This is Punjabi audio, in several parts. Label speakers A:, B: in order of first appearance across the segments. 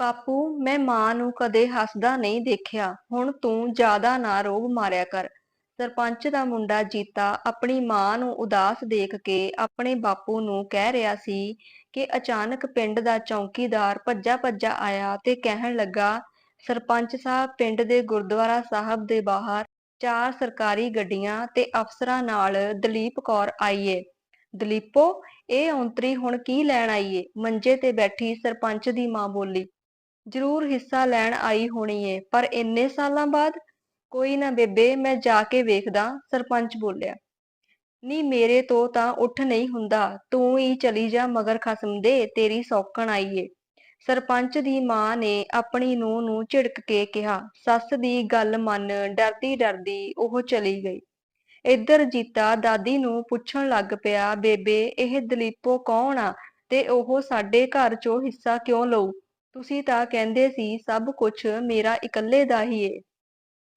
A: ਬਾਪੂ, ਮੈਂ ਮਾਂ ਨੂੰ ਕਦੇ ਹੱਸਦਾ ਨਹੀਂ ਦੇਖਿਆ। ਹੁਣ ਤੂੰ ਜ਼ਿਆਦਾ ਨਾ ਰੋਬ ਮਾਰਿਆ ਕਰ। ਸਰਪੰਚ ਦਾ ਮੁੰਡਾ ਜੀਤਾ ਆਪਣੀ ਮਾਂ ਨੂੰ ਉਦਾਸ ਦੇਖ ਕੇ ਆਪਣੇ ਬਾਪੂ ਨੂੰ ਕਹਿ ਰਿਹਾ ਸੀ ਕਿ ਅਚਾਨਕ ਪਿੰਡ ਦਾ ਚੌਕੀਦਾਰ ਭੱਜਾ ਭੱਜਾ ਆਇਆ ਤੇ ਕਹਿਣ ਲੱਗਾ, ਸਰਪੰਚ ਸਾਹਿਬ, ਪਿੰਡ ਦੇ ਗੁਰਦੁਆਰਾ ਸਾਹਿਬ ਦੇ ਬਾਹਰ ਚਾਰ ਸਰਕਾਰੀ ਗੱਡੀਆਂ ਤੇ ਅਫਸਰਾਂ ਨਾਲ ਦਲੀਪ ਕੌਰ ਆਈਏ। ਦਲੀਪੋ, ਇਹ ਔਂਤਰੀ ਹੁਣ ਕੀ ਲੈਣ ਆਈਏ? ਮੰਜੇ ਤੇ ਬੈਠੀ ਸਰਪੰਚ ਦੀ ਮਾਂ ਬੋਲੀ ਜ਼ਰੂਰ ਹਿੱਸਾ ਲੈਣ ਆਈ ਹੋਣੀ ਏ, ਪਰ ਇੰਨੇ ਸਾਲਾਂ ਬਾਅਦ ਕੋਈ ਨਾ ਬੇਬੇ, ਮੈਂ ਜਾ ਕੇ ਵੇਖਦਾ ਸਰਪੰਚ ਬੋਲਿਆ। ਨੀ ਮੇਰੇ ਤੋਂ ਤਾਂ ਉੱਠ ਨਹੀਂ ਹੁੰਦਾ, ਤੂੰ ਹੀ ਚਲੀ ਜਾ ਮਗਰ ਖਸਮ ਦੇ, ਤੇਰੀ ਸੌਕਣ ਆਈ ਏ। ਸਰਪੰਚ ਦੀ ਮਾਂ ਨੇ ਆਪਣੀ ਨੂੰਹ ਨੂੰ ਝਿੜਕ ਕੇ ਕਿਹਾ, ਸੱਸ ਦੀ ਗੱਲ ਮੰਨ, ਡਰਦੀ ਡਰਦੀ ਉਹ ਚਲੀ ਗਈ। ਇੱਧਰ ਜੀਤਾ ਦਾਦੀ ਨੂੰ ਪੁੱਛਣ ਲੱਗ ਪਿਆ, ਬੇਬੇ, ਇਹ ਦਲੀਪੋ ਕੌਣ ਆ ਤੇ ਉਹ ਸਾਡੇ ਘਰ ਚੋਂ ਹਿੱਸਾ ਕਿਉਂ ਲਊ? ਤੁਸੀਂ ਤਾਂ ਕਹਿੰਦੇ ਸੀ, ਸਭ ਕੁਝ ਮੇਰਾ ਇਕੱਲੇ ਦਾ ਹੀ ਏ।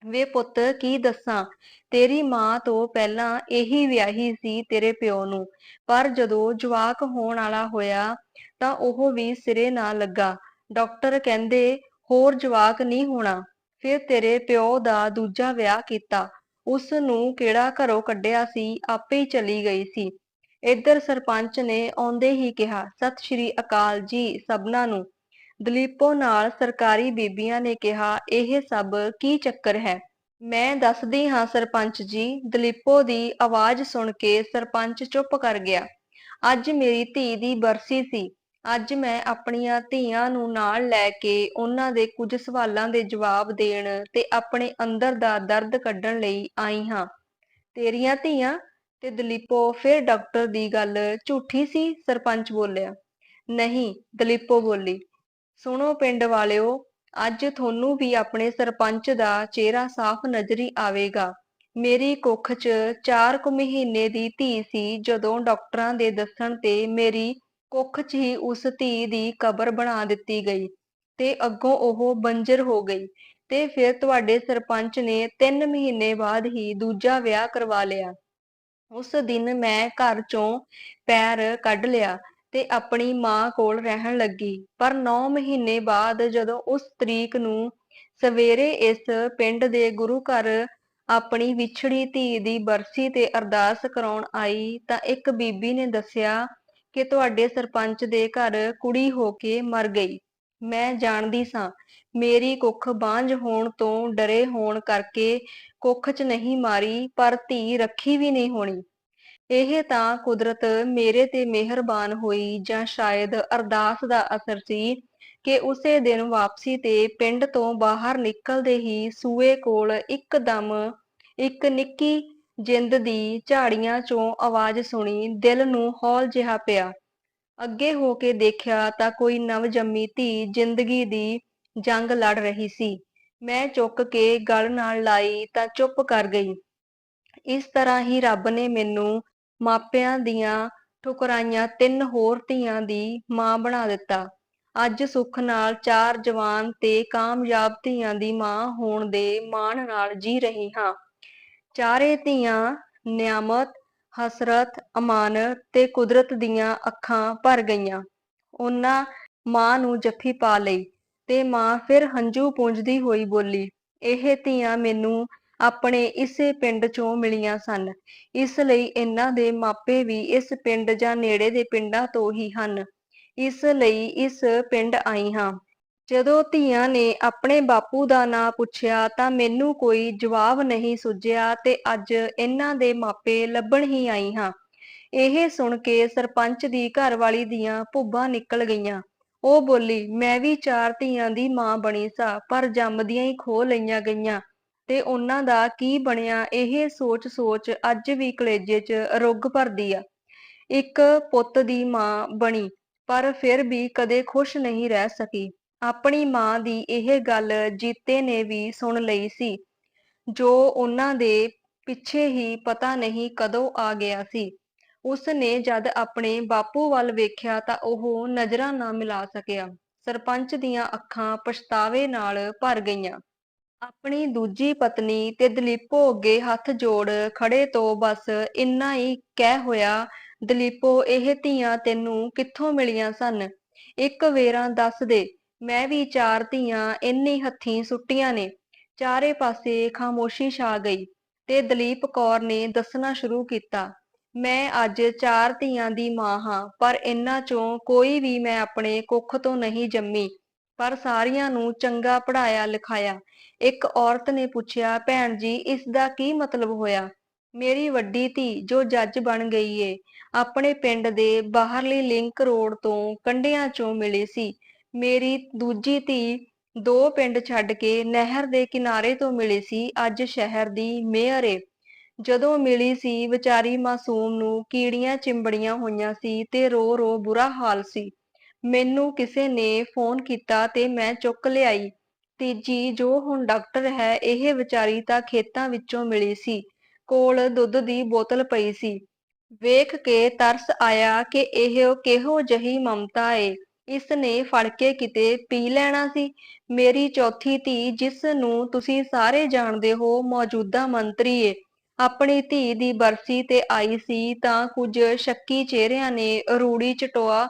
A: ਵੇ ਪੁੱਤ, ਕੀ ਦੱਸਾਂ? ਤੇਰੀ ਮਾਂ ਤੋਂ ਪਹਿਲਾਂ ਇਹੀ ਵਿਆਹੀ ਸੀ ਤੇਰੇ ਪਿਓ ਨੂੰ। ਪਰ ਜਦੋਂ ਜਵਾਕ ਹੋਣ ਵਾਲਾ ਹੋਇਆ, ਤਾਂ ਉਹ ਵੀ ਸਿਰੇ ਨਾ ਲੱਗਾ। ਡਾਕਟਰ ਕਹਿੰਦੇ, ਹੋਰ ਜਵਾਕ ਨਹੀਂ ਹੋਣਾ। ਫਿਰ ਤੇਰੇ ਪਿਓ ਦਾ ਦੂਜਾ ਵਿਆਹ ਕੀਤਾ। ਉਸ ਨੂੰ ਕਿਹੜਾ ਘਰੋਂ ਕੱਢਿਆ ਸੀ, ਆਪੇ ਹੀ ਚਲੀ ਗਈ ਸੀ। ਇੱਧਰ ਸਰਪੰਚ ਨੇ ਆਉਂਦੇ ਹੀ ਕਿਹਾ, ਸਤਿ ਸ਼੍ਰੀ ਅਕਾਲ ਜੀ ਸਭਨਾਂ ਨੂੰ। ਦਲੀਪੋ ਨਾਲ ਸਰਕਾਰੀ ਬੀਬੀਆਂ ਨੇ ਕਿਹਾ, ਇਹ ਸਭ ਕੀ ਚੱਕਰ ਹੈ? ਮੈਂ ਦੱਸਦੀ ਹਾਂ ਸਰਪੰਚ ਜੀ, ਦਲੀਪੋ ਦੀ ਆਵਾਜ਼ ਸੁਣ ਕੇ ਸਰਪੰਚ ਚੁੱਪ ਕਰ ਗਿਆ। ਅੱਜ ਮੇਰੀ ਧੀ ਦੀ ਬਰਸੀ ਸੀ। ਅੱਜ ਮੈਂ ਆਪਣੀਆਂ ਧੀਆਂ ਨੂੰ ਨਾਲ ਲੈ ਕੇ ਉਹਨਾਂ ਦੇ ਕੁਝ ਸਵਾਲਾਂ ਦੇ ਜਵਾਬ ਦੇਣ ਤੇ ਆਪਣੇ ਅੰਦਰ ਦਾ ਦਰਦ ਕੱਢਣ ਲਈ ਆਈ ਹਾਂ। ਤੇਰੀਆਂ ਧੀਆਂ? ਤੇ ਦਲੀਪੋ ਫਿਰ ਡਾਕਟਰ ਦੀ ਗੱਲ ਝੂਠੀ ਸੀ, ਸਰਪੰਚ ਬੋਲਿਆ। ਨਹੀਂ, ਦਲੀਪੋ ਬੋਲੀ ਸੁਣੋ ਪਿੰਡ ਵਾਲਿਓ, ਅੱਜ ਤੁਹਾਨੂੰ ਵੀ ਆਪਣੇ ਸਰਪੰਚ ਦਾ ਚਿਹਰਾ ਸਾਫ਼ ਨਜ਼ਰੀ ਆਵੇਗਾ। ਮੇਰੀ ਕੁੱਖ 'ਚ 4 ਕੁ ਮਹੀਨੇ ਦੀ ਧੀ ਸੀ ਜਦੋਂ ਡਾਕਟਰਾਂ ਦੇ ਦੱਸਣ ਤੇ ਮੇਰੀ ਕੁੱਖ 'ਚ ਹੀ ਉਸ ਧੀ ਦੀ ਕਬਰ ਬਣਾ ਦਿੱਤੀ ਗਈ ਤੇ ਅੱਗੋਂ ਉਹ ਬੰਜਰ ਹੋ ਗਈ ਤੇ ਫਿਰ ਤੁਹਾਡੇ ਸਰਪੰਚ ਨੇ 3 ਮਹੀਨੇ ਬਾਅਦ ਹੀ ਦੂਜਾ ਵਿਆਹ ਕਰਵਾ ਲਿਆ। ਉਸ ਦਿਨ ਮੈਂ ਘਰ ਚੋਂ ਪੈਰ ਕੱਢ ਲਿਆ ਤੇ ਆਪਣੀ ਮਾਂ ਕੋਲ ਰਹਿਣ ਲੱਗੀ। ਪਰ 9 ਮਹੀਨੇ ਬਾਅਦ ਜਦੋਂ ਉਸ ਤਰੀਕ ਨੂੰ ਸਵੇਰੇ ਇਸ ਪਿੰਡ ਦੇ ਗੁਰੂ ਘਰ ਆਪਣੀ ਵਿਛੜੀ ਧੀ ਦੀ ਬਰਸੀ ਤੇ ਅਰਦਾਸ ਕਰਾਉਣ ਆਈ ਤਾਂ ਇੱਕ ਬੀਬੀ ਨੇ ਦੱਸਿਆ ਕਿ ਤੁਹਾਡੇ ਸਰਪੰਚ ਦੇ ਘਰ ਕੁੜੀ ਹੋ ਕੇ ਮਰ ਗਈ। ਮੈਂ ਜਾਣਦੀ ਸਾਂ, ਮੇਰੀ ਕੁੱਖ ਬਾਂਝ ਹੋਣ ਤੋਂ ਡਰੇ ਹੋਣ ਕਰਕੇ ਕੁੱਖ 'ਚ ਨਹੀਂ ਮਾਰੀ, ਪਰ ਧੀ ਰੱਖੀ ਵੀ ਨਹੀਂ ਹੋਣੀ। ਇਹ ਤਾਂ ਕੁਦਰਤ ਮੇਰੇ ਤੇ ਮਿਹਰਬਾਨ ਹੋਈ ਜਾਂ ਸ਼ਾਇਦ ਅਰਦਾਸ ਦਾ ਅਸਰ ਸੀ ਕਿ ਉਸੇ ਦਿਨ ਵਾਪਸੀ ਤੇ ਪਿੰਡ ਤੋਂ ਬਾਹਰ ਨਿਕਲਦੇ ਹੀ ਸੂਏ ਕੋਲ ਇੱਕਦਮ ਇੱਕ ਨਿੱਕੀ ਜਿੰਦ ਦੀ ਝਾੜੀਆਂ ਚੋਂ ਆਵਾਜ਼ ਸੁਣੀ, ਦਿਲ ਨੂੰ ਹੌਲ ਜਿਹਾ ਪਿਆ। ਅੱਗੇ ਹੋ ਕੇ ਦੇਖਿਆ ਤਾਂ ਕੋਈ ਨਵਜੰਮੀ ਧੀ ਜ਼ਿੰਦਗੀ ਦੀ ਜੰਗ ਲੜ ਰਹੀ ਸੀ। ਮੈਂ ਚੁੱਕ ਕੇ ਗਲ ਨਾਲ ਲਾਈ ਤਾਂ ਚੁੱਪ ਕਰ ਗਈ। ਇਸ ਤਰ੍ਹਾਂ ਹੀ ਰੱਬ ਨੇ ਮੈਨੂੰ ਮਾਪਿਆਂ ਦੀਆਂ ਠੁਕਰਾਈਆਂ ਤਿੰਨ ਹੋਰ ਧੀਆਂ ਦੀ ਮਾਂ ਬਣਾ ਦਿੱਤਾ। ਅੱਜ ਸੁੱਖ ਨਾਲ ਚਾਰ ਜਵਾਨ ਤੇ ਕਾਮਯਾਬ ਧੀਆਂ ਦੀ ਮਾਂ ਹੋਣ ਦੇ ਮਾਣ ਨਾਲ ਜੀ ਰਹੀ ਹਾਂ। ਚਾਰੇ ਧੀਆਂ ਨਿਆਮਤ, ਹਸਰਤ, ਅਮਾਨਤ ਤੇ ਕੁਦਰਤ ਦੀਆਂ ਅੱਖਾਂ ਭਰ ਗਈਆਂ। ਉਹਨਾਂ ਮਾਂ ਨੂੰ ਜੱਫੀ ਪਾ ਲਈ ਤੇ ਮਾਂ ਫਿਰ ਹੰਝੂ ਪੂੰਝਦੀ ਹੋਈ ਬੋਲੀ, ਇਹ ਧੀਆਂ ਮੈਨੂੰ ਆਪਣੇ ਇਸੇ ਪਿੰਡ ਚੋਂ ਮਿਲੀਆਂ ਸਨ। ਇਸ ਲਈ ਇਹਨਾਂ ਦੇ ਮਾਪੇ ਵੀ ਇਸ ਪਿੰਡ ਜਾਂ ਨੇੜੇ ਦੇ ਪਿੰਡਾਂ ਤੋਂ ਹੀ ਹਨ। ਇਸ ਲਈ ਇਸ ਪਿੰਡ ਆਈ ਹਾਂ। ਜਦੋਂ ਧੀਆਂ ਨੇ ਆਪਣੇ ਬਾਪੂ ਦਾ ਨਾਂ ਪੁੱਛਿਆ ਤਾਂ ਮੈਨੂੰ ਕੋਈ ਜਵਾਬ ਨਹੀਂ ਸੁੱਝਿਆ ਤੇ ਅੱਜ ਇਹਨਾਂ ਦੇ ਮਾਪੇ ਲੱਭਣ ਹੀ ਆਈ ਹਾਂ। ਇਹ ਸੁਣ ਕੇ ਸਰਪੰਚ ਦੀ ਘਰਵਾਲੀ ਦੀਆਂ ਭੁੱਬਾਂ ਨਿਕਲ ਗਈਆਂ। ਉਹ ਬੋਲੀ, ਮੈਂ ਵੀ ਚਾਰ ਧੀਆਂ ਦੀ ਮਾਂ ਬਣੀ ਸਾਂ, ਪਰ ਜੰਮਦੀਆਂ ਹੀ ਖੋ ਲਈਆਂ ਗਈਆਂ। ਤੇ ਉਹਨਾਂ ਦਾ ਕੀ ਬਣਿਆ? ਇਹ ਸੋਚ-ਸੋਚ ਅੱਜ ਵੀ ਕਲੇਜੇ 'ਚ ਰੁੱਗ ਭਰਦੀ ਆ। ਇੱਕ ਪੁੱਤ ਦੀ ਮਾਂ ਬਣੀ, ਪਰ ਫਿਰ ਵੀ ਕਦੇ ਖੁਸ਼ ਨਹੀਂ ਰਹਿ ਸਕੀ। ਆਪਣੀ ਮਾਂ ਦੀ ਇਹ ਗੱਲ ਜੀਤੇ ਨੇ ਵੀ ਸੁਣ ਲਈ ਸੀ, ਜੋ ਉਹਨਾਂ ਦੇ ਪਿੱਛੇ ਹੀ ਪਤਾ ਨਹੀਂ ਕਦੋਂ ਆ ਗਿਆ ਸੀ। ਉਸ ਨੇ ਜਦ ਆਪਣੇ ਬਾਪੂ ਵੱਲ ਵੇਖਿਆ ਤਾਂ ਉਹ ਨਜ਼ਰਾਂ ਨਾ ਮਿਲਾ ਸਕਿਆ। ਸਰਪੰਚ ਦੀਆਂ ਅੱਖਾਂ ਪਛਤਾਵੇ ਨਾਲ ਭਰ ਗਈਆਂ। ਆਪਣੀ ਦੂਜੀ ਪਤਨੀ ਤੇ ਦਲੀਪੋ ਅੱਗੇ ਹੱਥ ਜੋੜ ਖੜੇ ਤੋਂ ਬਸ ਇੰਨਾ ਹੀ ਕਹਿ ਹੋਇਆ, ਦਲੀਪੋ, ਇਹ ਧੀਆਂ ਤੈਨੂੰ ਕਿੱਥੋਂ ਮਿਲੀਆਂ ਸਨ? ਇੱਕ ਵੇਰਾਂ ਦੱਸ ਦੇ, ਮੈਂ ਵੀ ਚਾਰ ਧੀਆਂ ਇੰਨੀ ਹੱਥੀਂ ਸੁੱਟੀਆਂ ਨੇ। ਚਾਰੇ ਪਾਸੇ ਖਾਮੋਸ਼ੀ ਛਾ ਗਈ ਤੇ ਦਲੀਪ ਕੌਰ ਨੇ ਦੱਸਣਾ ਸ਼ੁਰੂ ਕੀਤਾ, ਮੈਂ ਅੱਜ ਚਾਰ ਧੀਆਂ ਦੀ ਮਾਂ ਹਾਂ, ਪਰ ਇਹਨਾਂ ਚੋਂ ਕੋਈ ਵੀ ਮੈਂ ਆਪਣੇ ਕੁੱਖ ਤੋਂ ਨਹੀਂ ਜੰਮੀ। ਪਰ ਸਾਰੀਆਂ ਨੂੰ ਚੰਗਾ ਪੜ੍ਹਾਇਆ ਲਿਖਾਇਆ। ਇੱਕ ਔਰਤ ਨੇ ਪੁੱਛਿਆ, ਭੈਣ ਜੀ, ਇਸ ਦਾ ਕੀ ਮਤਲਬ ਹੋਇਆ? ਮੇਰੀ ਵੱਡੀ ਧੀ ਜੋ ਜੱਜ ਬਣ ਗਈ ਏ, ਆਪਣੇ ਪਿੰਡ ਦੇ ਬਾਹਰਲੀ ਲਿੰਕ ਰੋਡ ਤੋਂ ਕੰਢਿਆਂ ਚੋਂ ਮਿਲੀ ਸੀ। ਮੇਰੀ ਦੂਜੀ ਧੀ ਦੋ ਪਿੰਡ ਛੱਡ ਕੇ ਨਹਿਰ ਦੇ ਕਿਨਾਰੇ ਤੋਂ ਮਿਲੀ ਸੀ, ਅੱਜ ਸ਼ਹਿਰ ਦੀ ਮੇਅਰ ਏ। ਜਦੋਂ ਮਿਲੀ ਸੀ, ਵਿਚਾਰੀ ਮਾਸੂਮ ਨੂੰ ਕੀੜੀਆਂ ਚਿੰਬੜੀਆਂ ਹੋਈਆਂ ਸੀ ਤੇ ਰੋ ਰੋ ਬੁਰਾ ਹਾਲ ਸੀ। ਮੈਨੂੰ ਕਿਸੇ ਨੇ ਫੋਨ ਕੀਤਾ ਤੇ ਮੈਂ ਚੁੱਕ ਲਿਆਈ। ਤੀਜੀ ਜੋ ਹੁਣ ਡਾਕਟਰ ਹੈ, ਇਹ ਵਿਚਾਰੀ ਤਾਂ ਖੇਤਾਂ ਵਿੱਚੋਂ ਮਿਲੀ ਸੀ। ਕੋਲ ਦੁੱਧ ਦੀ ਬੋਤਲ ਪਈ ਸੀ। ਵੇਖ ਕੇ ਤਰਸ ਆਇਆ ਕਿ ਇਹ ਕਿਹੋ ਜਹੀ ਮਮਤਾ ਏ। ਇਸ ਨੇ ਫੜ ਕੇ ਕਿਤੇ ਪੀ ਲੈਣਾ ਸੀ। ਮੇਰੀ ਚੌਥੀ ਧੀ, ਜਿਸ ਨੂੰ ਤੁਸੀਂ ਸਾਰੇ ਜਾਣਦੇ ਹੋ, ਮੌਜੂਦਾ ਮੰਤਰੀ ਏ। ਆਪਣੀ ਧੀ ਦੀ ਬਰਸੀ ਤੇ ਆਈ ਸੀ ਤਾਂ ਕੁਝ ਸ਼ੱਕੀ ਚਿਹਰਿਆਂ ਨੇ ਰੂੜੀ ਚਟੋਆ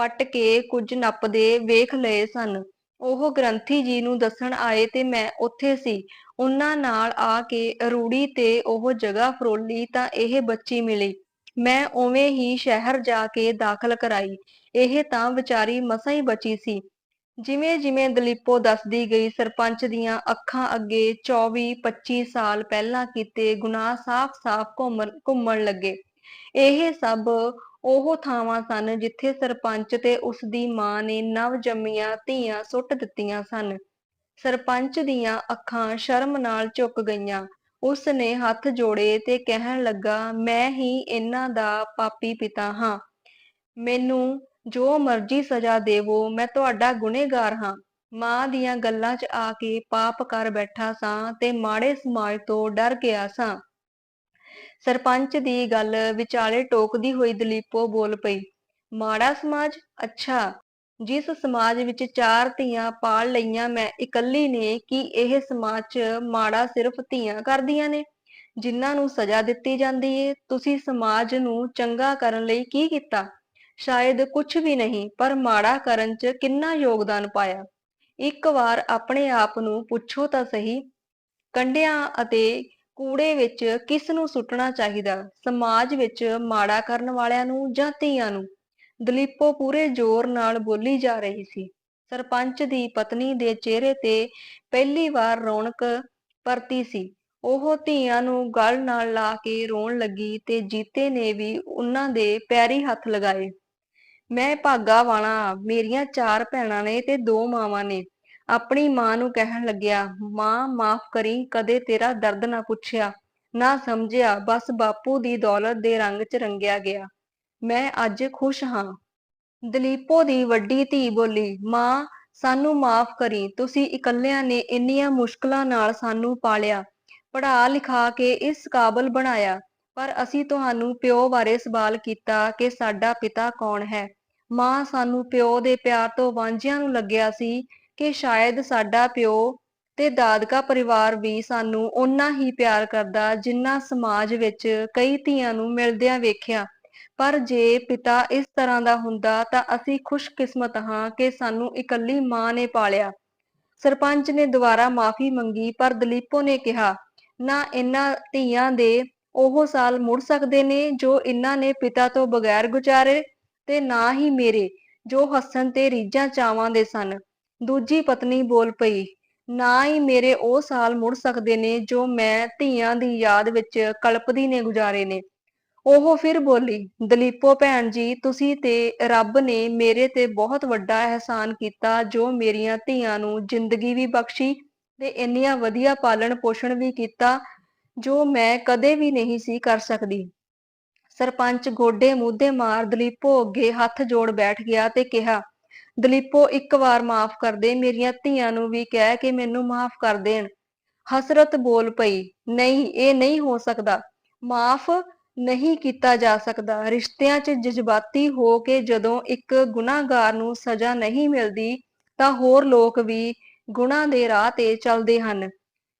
A: ਪੱਟ ਕੇ ਕੁਝ ਨੱਪਦੇ ਵੇਖ ਲਏ ਸਨ। ਉਹ ਗ੍ਰੰਥੀ ਜੀ ਨੂੰ ਦੱਸਣ ਆਏ ਤੇ ਮੈਂ ਉੱਥੇ ਸੀ। ਉਹਨਾਂ ਨਾਲ ਆ ਕੇ ਰੂੜੀ ਤੇ ਉਹ ਜਗ੍ਹਾ ਫਰੋਲੀ ਤਾਂ ਇਹ ਬੱਚੀ ਮਿਲੀ। ਮੈਂ ਉਵੇਂ ਹੀ ਸ਼ਹਿਰ ਜਾ ਕੇ ਦਾਖਲ ਕਰਾਈ। ਇਹ ਤਾਂ ਵਿਚਾਰੀ ਮਸਾਂ ਹੀ ਬਚੀ ਸੀ। ਜਿਵੇਂ ਜਿਵੇਂ ਦਲੀਪੋ ਦੱਸਦੀ ਗਈ, ਸਰਪੰਚ ਦੀਆਂ ਅੱਖਾਂ ਅੱਗੇ 24-25 ਸਾਲ ਪਹਿਲਾਂ ਕੀਤੇ ਗੁਨਾਹ ਸਾਫ਼-ਸਾਫ਼ ਘੁੰਮਣ ਘੁੰਮਣ ਲੱਗੇ। ਇਹ ਸਭ ਉਹ ਥਾਵਾਂ ਸਨ ਜਿੱਥੇ ਸਰਪੰਚ ਤੇ ਉਸ ਦੀ ਮਾਂ ਨੇ ਨਵ ਜੰਮੀਆਂ ਧੀਆਂ ਸੁੱਟ ਦਿੱਤੀਆਂ ਸਨ। ਸਰਪੰਚ ਦੀਆਂ ਅੱਖਾਂ ਸ਼ਰਮ ਨਾਲ ਝੁਕ ਗਈਆਂ। ਉਸ ਨੇ ਹੱਥ ਜੋੜੇ ਤੇ ਕਹਿਣ ਲੱਗਾ, ਮੈਂ ਹੀ ਇਹਨਾਂ ਦਾ ਪਾਪੀ ਪਿਤਾ ਹਾਂ। ਮੈਨੂੰ ਜੋ ਮਰਜ਼ੀ ਸਜ਼ਾ ਦੇਵੋ, ਮੈਂ ਤੁਹਾਡਾ ਗੁਨੇਗਾਰ ਹਾਂ ਮਾਂ ਦੀਆਂ ਗੱਲਾਂ 'ਚ ਆ ਕੇ ਪਾਪ ਕਰ ਬੈਠਾ ਸਾਂ ਤੇ ਮਾੜੇ ਸਮਾਜ ਤੋਂ ਡਰ ਗਿਆ ਸਾਂ। ਸਰਪੰਚ ਦੀ ਗੱਲ ਵਿਚਾਲੇ ਟੋਕਦੀ ਹੋਈ ਦਲੀਪੋ ਬੋਲ ਪਈ, ਮਾੜਾ ਸਮਾਜ? ਅੱਛਾ, ਜਿਸ ਸਮਾਜ ਵਿੱਚ ਚਾਰ ਧੀਆਂ ਪਾਲ ਲਈਆਂ ਮੈਂ, ਇਕੱਲੀ ਨੇ, ਕੀ ਇਹ ਸਮਾਜ 'ਚ ਮਾੜਾ ਸਿਰਫ ਧੀਆਂ ਕਰਦੀਆਂ ਨੇ? ਜਿਨ੍ਹਾਂ ਨੂੰ ਸਜ਼ਾ ਦਿੱਤੀ ਜਾਂਦੀ ਏ, ਤੁਸੀਂ ਸਮਾਜ ਨੂੰ ਚੰਗਾ ਕਰਨ ਲਈ ਕੀ ਕੀਤਾ? ਸ਼ਾਇਦ ਕੁਝ ਵੀ ਨਹੀਂ, ਪਰ ਮਾੜਾ ਕਰਨ 'ਚ ਕਿੰਨਾ ਯੋਗਦਾਨ ਪਾਇਆ? ਇੱਕ ਵਾਰ ਆਪਣੇ ਆਪ ਨੂੰ ਪੁੱਛੋ ਤਾਂ ਸਹੀ। ਕੰਡਿਆਂ ਅਤੇ ਕੂੜੇ ਵਿੱਚ ਕਿਸ ਨੂੰ ਸੁੱਟਣਾ ਚਾਹੀਦਾ? ਸਮਾਜ ਵਿੱਚ ਮਾੜਾ ਕਰਨ ਵਾਲਿਆਂ ਨੂੰ ਜਾਂ ਧੀਆਂ ਨੂੰ? ਦਲੀਪੋ ਪੂਰੇ ਜ਼ੋਰ ਨਾਲ ਬੋਲੀ ਜਾ ਰਹੀ ਸੀ। ਸਰਪੰਚ ਦੀ ਪਤਨੀ ਦੇ ਚਿਹਰੇ ਤੇ ਪਹਿਲੀ ਵਾਰ ਰੌਣਕ ਪਰਤੀ ਸੀ। ਉਹ ਧੀਆਂ ਨੂੰ ਗਲ ਨਾਲ ਲਾ ਕੇ ਰੋਣ ਲੱਗੀ ਤੇ ਜੀਤੇ ਨੇ ਵੀ ਉਹਨਾਂ ਦੇ ਪੈਰੀ ਹੱਥ ਲਗਾਏ। ਮੈਂ ਭਾਗਾ ਵਾਲਾ, ਮੇਰੀਆਂ ਚਾਰ ਭੈਣਾਂ ਨੇ ਤੇ ਦੋ ਮਾਵਾਂ ਨੇ। ਆਪਣੀ ਮਾਂ ਨੂੰ ਕਹਿਣ ਲੱਗਿਆ, ਮਾਂ, ਮਾਫ ਕਰੀ, ਕਦੇ ਤੇਰਾ ਦਰਦ ਨਾ ਪੁੱਛਿਆ, ਨਾ ਸਮਝਿਆ, ਬਸ ਬਾਪੂ ਦੀ ਦੌਲਤ ਦੇ ਰੰਗ 'ਚ ਰੰਗਿਆ ਗਿਆ। ਮੈਂ ਅੱਜ ਖੁਸ਼ ਹਾਂ। ਦਲੀਪੋ ਦੀ ਵੱਡੀ ਧੀ ਬੋਲੀ, ਮਾਂ, ਸਾਨੂੰ ਮਾਫ ਕਰੀ, ਤੁਸੀਂ ਇਕੱਲਿਆਂ ਨੇ ਇੰਨੀਆਂ ਮੁਸ਼ਕਲਾਂ ਨਾਲ ਸਾਨੂੰ ਪਾਲਿਆ, ਪੜ੍ਹਾ ਲਿਖਾ ਕੇ ਇਸ ਕਾਬਲ ਬਣਾਇਆ, ਪਰ ਅਸੀਂ ਤੁਹਾਨੂੰ ਪਿਓ ਬਾਰੇ ਸਵਾਲ ਕੀਤਾ ਕਿ ਸਾਡਾ ਪਿਤਾ ਕੌਣ ਹੈ? ਮਾਂ ਸਾਨੂੰ ਪਿਓ ਦੇ ਪਿਆਰ ਤੋਂ ਵਾਂਝਿਆਂ ਨੂੰ ਲੱਗਿਆ ਸੀ ਕਿ ਸ਼ਾਇਦ ਸਾਡਾ ਪਿਓ ਤੇ ਦਾਦਕਾ ਪਰਿਵਾਰ ਵੀ ਸਾਨੂੰ ਓਨਾ ਹੀ ਪਿਆਰ ਕਰਦਾ ਜਿੰਨਾ ਸਮਾਜ ਵਿੱਚ ਕਈ ਧੀਆਂ ਨੂੰ ਮਿਲਦਿਆਂ ਵੇਖਿਆ। ਪਰ ਜੇ ਪਿਤਾ ਇਸ ਤਰ੍ਹਾਂ ਦਾ ਹੁੰਦਾ ਤਾਂ ਅਸੀਂ ਖੁਸ਼ਕਿਸਮਤ ਹਾਂ ਕਿ ਸਾਨੂੰ ਇਕੱਲੀ ਮਾਂ ਨੇ ਪਾਲਿਆ। ਸਰਪੰਚ ਨੇ ਦੁਬਾਰਾ ਮਾਫੀ ਮੰਗੀ ਪਰ ਦਲੀਪੋ ਨੇ ਕਿਹਾ, ਨਾ ਇਹਨਾਂ ਧੀਆਂ ਦੇ ਉਹ ਸਾਲ ਮੁੜ ਸਕਦੇ ਨੇ ਜੋ ਇਹਨਾਂ ਨੇ ਪਿਤਾ ਤੋਂ ਬਗੈਰ ਗੁਜ਼ਾਰੇ ਤੇ ਨਾ ਹੀ ਮੇਰੇ, ਜੋ ਹੱਸਣ ਤੇ ਰੀਝਾਂ ਚਾਵਾਂ ਦੇ ਸਨ। ਦੂਜੀ ਪਤਨੀ ਬੋਲ ਪਈ, ਨਾ ਹੀ ਮੇਰੇ ਉਹ ਸਾਲ ਮੁੜ ਸਕਦੇ ਨੇ ਜੋ ਮੈਂ ਧੀਆਂ ਦੀ ਯਾਦ ਵਿੱਚ ਕਲਪਦੀ ਨੇ ਗੁਜ਼ਾਰੇ ਨੇ। ਉਹ ਫਿਰ ਬੋਲੀ, ਦਲੀਪੋ ਭੈਣ ਜੀ, ਤੁਸੀਂ ਤੇ ਰੱਬ ਨੇ ਮੇਰੇ ਤੇ ਬਹੁਤ ਵੱਡਾ ਅਹਿਸਾਨ ਕੀਤਾ ਜੋ ਮੇਰੀਆਂ ਧੀਆਂ ਨੂੰ ਜ਼ਿੰਦਗੀ ਵੀ ਬਖਸ਼ੀ ਤੇ ਇੰਨੀਆਂ ਵਧੀਆ ਪਾਲਣ ਪੋਸ਼ਣ ਵੀ ਕੀਤਾ ਜੋ ਮੈਂ ਕਦੇ ਵੀ ਨਹੀਂ ਸੀ ਕਰ ਸਕਦੀ। ਸਰਪੰਚ ਗੋਡੇ ਮੂਧੇ ਮਾਰ ਦਲੀਪੋ ਅੱਗੇ ਹੱਥ ਜੋੜ ਬੈਠ ਗਿਆ ਤੇ ਕਿਹਾ ਦਲੀਪੋ ਇੱਕ ਵਾਰ ਮਾਫ ਕਰ ਦੇ, ਮੇਰੀਆਂ ਧੀਆਂ ਨੂੰ ਵੀ ਕਹਿ ਕੇ ਮੈਨੂੰ ਮਾਫ ਕਰ ਦੇਣ। ਹਸਰਤ ਬੋਲ ਪਈ, ਨਹੀਂ, ਇਹ ਨਹੀਂ ਹੋ ਸਕਦਾ। ਮਾਫ ਨਹੀਂ ਕੀਤਾ ਜਾ ਸਕਦਾ। ਰਿਸ਼ਤਿਆਂ 'ਚ ਜਜ਼ਬਾਤੀ ਹੋ ਕੇ ਜਦੋਂ ਇੱਕ ਗੁਨਾਹਗਾਰ ਨੂੰ ਸਜ਼ਾ ਨਹੀਂ ਮਿਲਦੀ, ਤਾਂ ਹੋਰ ਲੋਕ ਵੀ ਗੁਨਾਹ ਦੇ ਰਾਹ ਤੇ ਚੱਲਦੇ ਹਨ।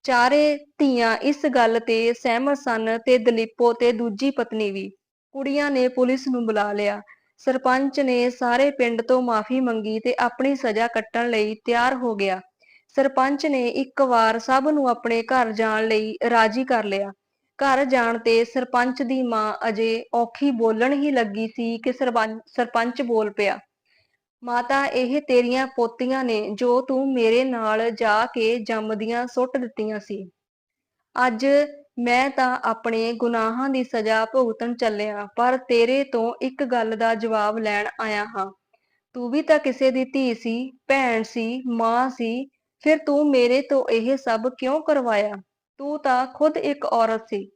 A: ਚਾਰੇ ਧੀਆਂ ਇਸ ਗੱਲ ਤੇ ਸਹਿਮਤ ਸਨ ਤੇ ਦਲੀਪੋ ਤੇ ਦੂਜੀ ਪਤਨੀ ਵੀ। ਕੁੜੀਆਂ ਨੇ ਪੁਲਿਸ ਨੂੰ ਬੁਲਾ ਲਿਆ। ਸਰਪੰਚ ਨੇ ਸਾਰੇ ਪਿੰਡ ਤੋਂ ਮਾਫੀ ਮੰਗੀ ਤੇ ਆਪਣੀ ਸਜ਼ਾ ਕੱਟਣ ਲਈ ਤਿਆਰ ਹੋ ਗਿਆ। ਸਰਪੰਚ ਨੇ ਇੱਕ ਵਾਰ ਸਭ ਨੂੰ ਆਪਣੇ ਘਰ ਜਾਣ ਲਈ ਰਾਜੀ ਕਰ ਲਿਆ। ਘਰ ਜਾਣ ਤੇ ਸਰਪੰਚ ਦੀ ਮਾਂ ਅਜੇ ਔਖੀ ਬੋਲਣ ਹੀ ਲੱਗੀ ਸੀ ਕਿ ਸਰਪੰਚ ਸਰਪੰਚ ਬੋਲ ਪਿਆ, ਮਾਤਾ, ਇਹ ਤੇਰੀਆਂ ਪੋਤੀਆਂ ਨੇ ਜੋ ਤੂੰ ਮੇਰੇ ਨਾਲ ਜਾ ਕੇ ਜੰਮਦੀਆਂ ਸੁੱਟ ਦਿੱਤੀਆਂ ਸੀ। ਅੱਜ ਮੈਂ ਤਾਂ ਆਪਣੇ ਗੁਨਾਹਾਂ ਦੀ ਸਜ਼ਾ ਭੁਗਤਣ ਚੱਲਿਆ, ਪਰ ਤੇਰੇ ਤੋਂ ਇੱਕ ਗੱਲ ਦਾ ਜਵਾਬ ਲੈਣ ਆਇਆ ਹਾਂ। ਤੂੰ ਵੀ ਤਾਂ ਕਿਸੇ ਦੀ ਧੀ ਸੀ, ਭੈਣ ਸੀ, ਮਾਂ ਸੀ, ਫਿਰ ਤੂੰ ਮੇਰੇ ਤੋਂ ਇਹ ਸਭ ਕਿਉਂ ਕਰਵਾਇਆ? ਤੂੰ ਤਾਂ ਖੁਦ ਇੱਕ ਔਰਤ ਸੀ।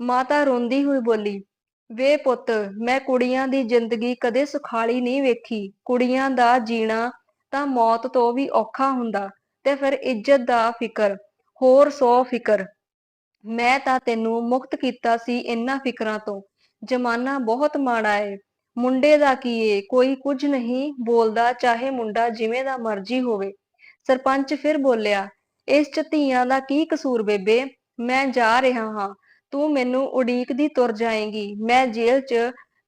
A: ਮਾਤਾ ਰੋਂਦੀ ਹੋਈ ਬੋਲੀ, ਵੇ ਪੁੱਤ, ਮੈਂ ਕੁੜੀਆਂ ਦੀ ਜ਼ਿੰਦਗੀ ਕਦੇ ਸੁਖਾਲੀ ਨਹੀਂ ਵੇਖੀ। ਕੁੜੀਆਂ ਦਾ ਜੀਣਾ ਤਾਂ ਮੌਤ ਤੋਂ ਵੀ ਔਖਾ ਹੁੰਦਾ ਤੇ ਫਿਰ ਇੱਜ਼ਤ ਦਾ ਫਿਕਰ, ਹੋਰ ਸੌ ਫਿਕਰ। ਮੈਂ ਤਾਂ ਤੈਨੂੰ ਮੁਕਤ ਕੀਤਾ ਸੀ ਇਹਨਾਂ ਫਿਕਰਾਂ ਤੋਂ। ਜ਼ਮਾਨਾ ਬਹੁਤ ਮਾੜਾ ਏ। ਮੁੰਡੇ ਦਾ ਕੀ ਏ? ਕੋਈ ਕੁਝ ਨਹੀਂ ਬੋਲਦਾ, ਚਾਹੇ ਮੁੰਡਾ ਜਿਵੇਂ ਦਾ ਮਰਜ਼ੀ ਹੋਵੇ। ਸਰਪੰਚ ਫਿਰ ਬੋਲਿਆ, ਇਸ ਚ ਧੀਆਂ ਦਾ ਕੀ ਕਸੂਰ ਬੇਬੇ? ਮੈਂ ਜਾ ਰਿਹਾ ਹਾਂ। ਤੂੰ ਮੈਨੂੰ ਉਡੀਕਦੀ ਤੁਰ ਜਾਏਂਗੀ। ਮੈਂ ਜੇਲ੍ਹ 'ਚ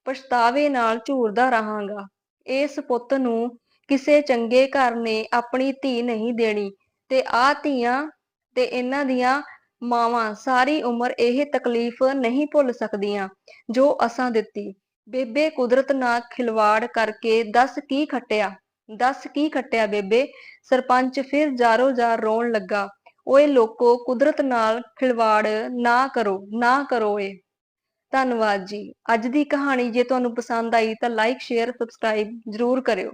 A: ਪਛਤਾਵੇ ਨਾਲ ਝੂਰਦਾ ਰਹਾਂਗਾ। ਇਸ ਪੁੱਤ ਨੂੰ ਕਿਸੇ ਚੰਗੇ ਘਰ ਨੇ ਆਪਣੀ ਧੀ ਨਹੀਂ ਦੇਣੀ। ਤੇ ਆ ਧੀਆਂ ਤੇ ਇਹਨਾਂ ਦੀਆਂ ਮਾਵਾਂ ਸਾਰੀ ਉਮਰ ਇਹ ਤਕਲੀਫ ਨਹੀਂ ਭੁੱਲ ਸਕਦੀਆਂ, ਜੋ ਅਸਾਂ ਦਿੱਤੀ। ਬੇਬੇ ਕੁਦਰਤ ਨਾਲ ਖਿਲਵਾੜ ਕਰਕੇ ਦੱਸ ਕੀ ਖੱਟਿਆ? ਦੱਸ ਕੀ ਖੱਟਿਆ ਬੇਬੇ? ਸਰਪੰਚ ਫਿਰ ਜਾਰੋ ਜਾਰ ਰੋਣ ਲੱਗਾ। ਓਏ ਲੋਕੋ, ਕੁਦਰਤ ਨਾਲ ਖਿਲਵਾੜ ਨਾ ਕਰੋ ਨਾ ਕਰੋ ਏ। ਧੰਨਵਾਦ ਜੀ। ਅੱਜ ਦੀ ਕਹਾਣੀ ਜੇ ਤੁਹਾਨੂੰ ਪਸੰਦ ਆਈ ਤਾਂ ਲਾਈਕ ਸ਼ੇਅਰ ਸਬਸਕ੍ਰਾਈਬ ਜ਼ਰੂਰ ਕਰਿਓ।